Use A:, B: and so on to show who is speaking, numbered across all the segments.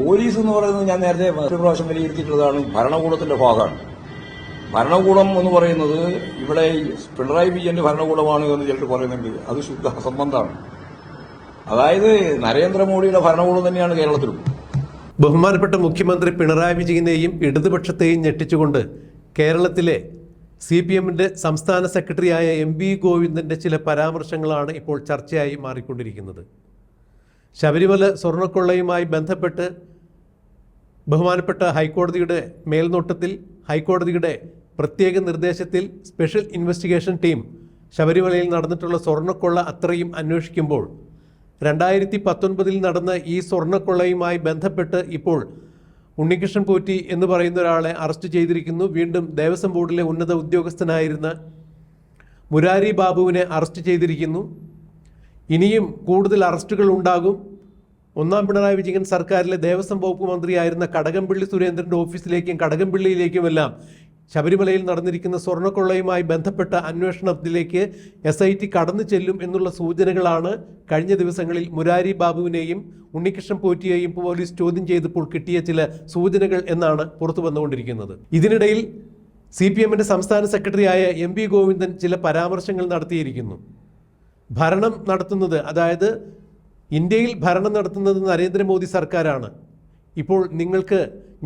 A: Police എന്ന് പറയുന്നത് ഞാൻ നേരത്തെ ഒരു പ്രാവശ്യം വിലയിരുത്തിയിട്ടുള്ളതാണ് ഭരണകൂടത്തിന്റെ ഭാഗമാണ്. ഭരണകൂടം എന്ന് പറയുന്നത് ഇവിടെ പിണറായി വിജയന്റെ ഭരണകൂടമാണ് എന്ന് ചിലർ പറയുന്നുണ്ട്. അത് ശുദ്ധ അസംബന്ധമാണ്. അതായത് നരേന്ദ്രമോദിയുടെ ഭരണകൂടം തന്നെയാണ് കേരളത്തിലും.
B: ബഹുമാനപ്പെട്ട മുഖ്യമന്ത്രി പിണറായി വിജയനെയും ഇടതുപക്ഷത്തെയും ഞെട്ടിച്ചുകൊണ്ട് കേരളത്തിലെ സി പി എമ്മിന്റെ സംസ്ഥാന സെക്രട്ടറിയായ എം വി ഗോവിന്ദന്റെ ചില പരാമർശങ്ങളാണ് ഇപ്പോൾ ചർച്ചയായി മാറിക്കൊണ്ടിരിക്കുന്നത്. ശബരിമല സ്വർണക്കൊള്ളയുമായി ബന്ധപ്പെട്ട് ബഹുമാനപ്പെട്ട ഹൈക്കോടതിയുടെ മേൽനോട്ടത്തിൽ ഹൈക്കോടതിയുടെ പ്രത്യേക നിർദ്ദേശത്തിൽ സ്പെഷ്യൽ ഇൻവെസ്റ്റിഗേഷൻ ടീം ശബരിമലയിൽ നടന്നിട്ടുള്ള സ്വർണക്കൊള്ള അത്രയും അന്വേഷിക്കുമ്പോൾ രണ്ടായിരത്തി പത്തൊൻപതിൽ നടന്ന ഈ സ്വർണക്കൊള്ളയുമായി ബന്ധപ്പെട്ട് ഇപ്പോൾ ഉണ്ണികൃഷ്ണൻ പോറ്റി എന്ന് പറയുന്ന ഒരാളെ അറസ്റ്റ് ചെയ്തിരിക്കുന്നു. വീണ്ടും ദേവസ്വം ബോർഡിലെ ഉന്നത ഉദ്യോഗസ്ഥനായിരുന്ന മുരാരി ബാബുവിനെ അറസ്റ്റ് ചെയ്തിരിക്കുന്നു. ഇനിയും കൂടുതൽ അറസ്റ്റുകൾ ഉണ്ടാകും. ഒന്നാം പിണറായി വിജയൻ സർക്കാരിലെ ദേവസ്വം വകുപ്പ് മന്ത്രിയായിരുന്ന കടകംപള്ളി സുരേന്ദ്രന്റെ ഓഫീസിലേക്കും കടകംപള്ളിയിലേക്കുമെല്ലാം ശബരിമലയിൽ നടന്നിരിക്കുന്ന സ്വർണക്കൊള്ളയുമായി ബന്ധപ്പെട്ട അന്വേഷണത്തിലേക്ക് എസ് ഐ ടി കടന്നു ചെല്ലും എന്നുള്ള സൂചനകളാണ് കഴിഞ്ഞ ദിവസങ്ങളിൽ മുരാരി ബാബുവിനെയും ഉണ്ണികൃഷ്ണൻ പോറ്റിയെയും പോലീസ് ചോദ്യം ചെയ്തപ്പോൾ കിട്ടിയ ചില സൂചനകൾ എന്നാണ് പുറത്തു വന്നുകൊണ്ടിരിക്കുന്നത്. ഇതിനിടയിൽ സി പി സംസ്ഥാന സെക്രട്ടറിയായ എം പി ഗോവിന്ദൻ ചില പരാമർശങ്ങൾ നടത്തിയിരിക്കുന്നു. ഭരണം നടത്തുന്നത് അതായത് ഇന്ത്യയിൽ ഭരണം നടത്തുന്നത് നരേന്ദ്രമോദി സർക്കാരാണ്. ഇപ്പോൾ നിങ്ങൾക്ക്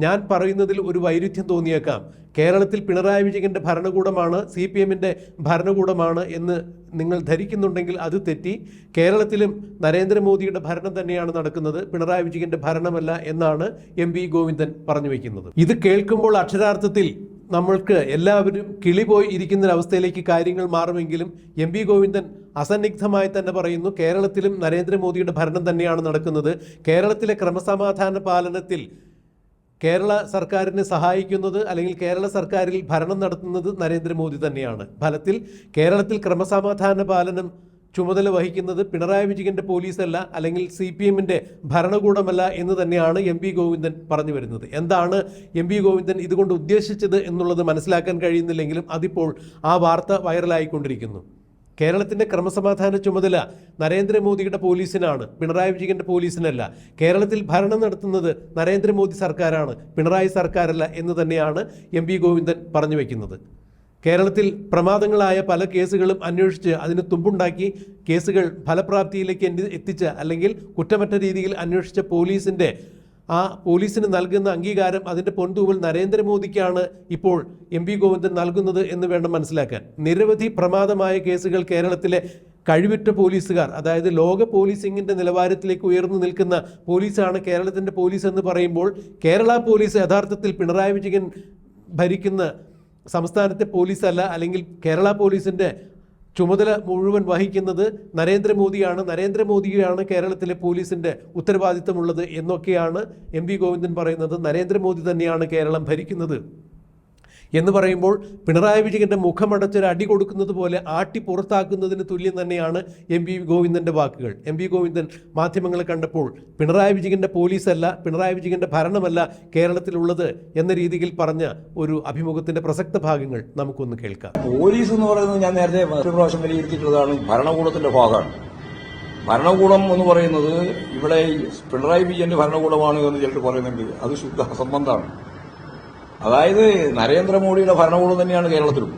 B: ഞാൻ പറയുന്നതിൽ ഒരു വൈരുദ്ധ്യം തോന്നിയേക്കാം. കേരളത്തിൽ പിണറായി വിജയന്റെ ഭരണകൂടമാണ് സി പി എമ്മിന്റെ ഭരണകൂടമാണ് എന്ന് നിങ്ങൾ ധരിക്കുന്നുണ്ടെങ്കിൽ അത് തെറ്റി. കേരളത്തിലും നരേന്ദ്രമോദിയുടെ ഭരണം തന്നെയാണ് നടക്കുന്നത് പിണറായി വിജയന്റെ ഭരണമല്ല എന്നാണ് എം വി ഗോവിന്ദൻ പറഞ്ഞു വയ്ക്കുന്നത് ഇത് കേൾക്കുമ്പോൾ അക്ഷരാർത്ഥത്തിൽ നമ്മൾക്ക് എല്ലാവരും കിളി പോയി ഇരിക്കുന്ന അവസ്ഥയിലേക്ക് കാര്യങ്ങൾ മാറുമെങ്കിലും എം വി ഗോവിന്ദൻ അസന്നിഗ്ധമായി തന്നെ പറയുന്നു കേരളത്തിലും നരേന്ദ്രമോദിയുടെ ഭരണം തന്നെയാണ് നടക്കുന്നത്. കേരളത്തിലെ ക്രമസമാധാന പാലനത്തിൽ കേരള സർക്കാരിനെ സഹായിക്കുന്നത് അല്ലെങ്കിൽ കേരള സർക്കാരിൽ ഭരണം നടത്തുന്നത് നരേന്ദ്രമോദി തന്നെയാണ്. ഫലത്തിൽ കേരളത്തിൽ ക്രമസമാധാന പാലനം ചുമതല വഹിക്കുന്നത് പിണറായി വിജയന്റെ പോലീസല്ല അല്ലെങ്കിൽ സി പി എമ്മിന്റെ ഭരണകൂടമല്ല എന്ന് തന്നെയാണ് എം പി ഗോവിന്ദൻ പറഞ്ഞു വരുന്നത്. എന്താണ് എം പി ഗോവിന്ദൻ ഇതുകൊണ്ട് ഉദ്ദേശിച്ചത് എന്നുള്ളത് മനസ്സിലാക്കാൻ കഴിയുന്നില്ലെങ്കിലും അതിപ്പോൾ ആ വാർത്ത വൈറലായിക്കൊണ്ടിരിക്കുന്നു. കേരളത്തിന്റെ ക്രമസമാധാന ചുമതല നരേന്ദ്രമോദിയുടെ പോലീസിനാണ്. പിണറായി വിജയന്റെ പോലീസിനല്ല. കേരളത്തിൽ ഭരണം നടത്തുന്നത് നരേന്ദ്രമോദി സർക്കാരാണ്. പിണറായി സർക്കാരല്ല എന്ന് തന്നെയാണ് എം വി ഗോവിന്ദൻ പറഞ്ഞു വയ്ക്കുന്നത് കേരളത്തിൽ പ്രമാദങ്ങളായ പല കേസുകളും അന്വേഷിച്ച് അതിന് തുമ്പുണ്ടാക്കി കേസുകൾ ഫലപ്രാപ്തിയിലേക്ക് എത്തിച്ച് അല്ലെങ്കിൽ കുറ്റമറ്റ രീതിയിൽ അന്വേഷിച്ച പോലീസിന്റെ ആ പോലീസിന് നൽകുന്ന അംഗീകാരം അതിന്റെ പൊൻതൂവൽ നരേന്ദ്രമോദിക്കാണ് ഇപ്പോൾ എം പി ഗോവിന്ദൻ നൽകുന്നത് എന്ന് വേണം മനസ്സിലാക്കാൻ. നിരവധി പ്രമാദമായ കേസുകൾ കേരളത്തിലെ കഴിവുറ്റ പോലീസുകാർ അതായത് ലോക പോലീസിങ്ങിന്റെ നിലവാരത്തിലേക്ക് ഉയർന്നു നിൽക്കുന്ന പോലീസാണ് കേരളത്തിന്റെ പോലീസ് എന്ന് പറയുമ്പോൾ കേരള പോലീസ് യഥാർത്ഥത്തിൽ പിണറായി വിജയൻ ഭരിക്കുന്ന സംസ്ഥാനത്തെ പോലീസല്ല അല്ലെങ്കിൽ കേരള പോലീസിന്റെ ചുമതല മുഴുവൻ വഹിക്കുന്നത് നരേന്ദ്രമോദിയാണ്. നരേന്ദ്രമോദിയാണ് കേരളത്തിലെ പോലീസിന്റെ ഉത്തരവാദിത്തമുള്ളത് എന്നൊക്കെയാണ് എം വി ഗോവിന്ദൻ പറയുന്നത്. നരേന്ദ്രമോദി തന്നെയാണ് കേരളം ഭരിക്കുന്നത്. എന്ന് പറയുമ്പോൾ പിണറായി വിജയന്റെ മുഖമടച്ചൊരു അടി കൊടുക്കുന്നത് പോലെ ആട്ടി പുറത്താക്കുന്നതിന് തുല്യം തന്നെയാണ് എം പി ഗോവിന്ദന്റെ വാക്കുകൾ. എം പി ഗോവിന്ദൻ മാധ്യമങ്ങളെ കണ്ടപ്പോൾ പിണറായി വിജയന്റെ പോലീസല്ല പിണറായി വിജയന്റെ ഭരണമല്ല കേരളത്തിലുള്ളത് എന്ന രീതിയിൽ പറഞ്ഞ ഒരു അഭിമുഖത്തിന്റെ പ്രസക്ത ഭാഗങ്ങൾ നമുക്കൊന്ന് കേൾക്കാം.
A: പോലീസ് എന്ന് പറയുന്നത് ഞാൻ നേരത്തെ ഒരു പ്രാവശ്യം വിലയിരുത്തിയിട്ടുള്ളതാണ്. ഭരണകൂടത്തിന്റെ ഭാഗമാണ്. ഭരണകൂടം എന്ന് പറയുന്നത് ഇവിടെ പിണറായി വിജയന്റെ ഭരണകൂടമാണ് എന്ന് ചിലർ പറയുന്നുണ്ട്. അത് ശുദ്ധ അസംബന്ധമാണ്. അതായത് നരേന്ദ്രമോദിയുടെ ഭരണകൂടം തന്നെയാണ് കേരളത്തിലും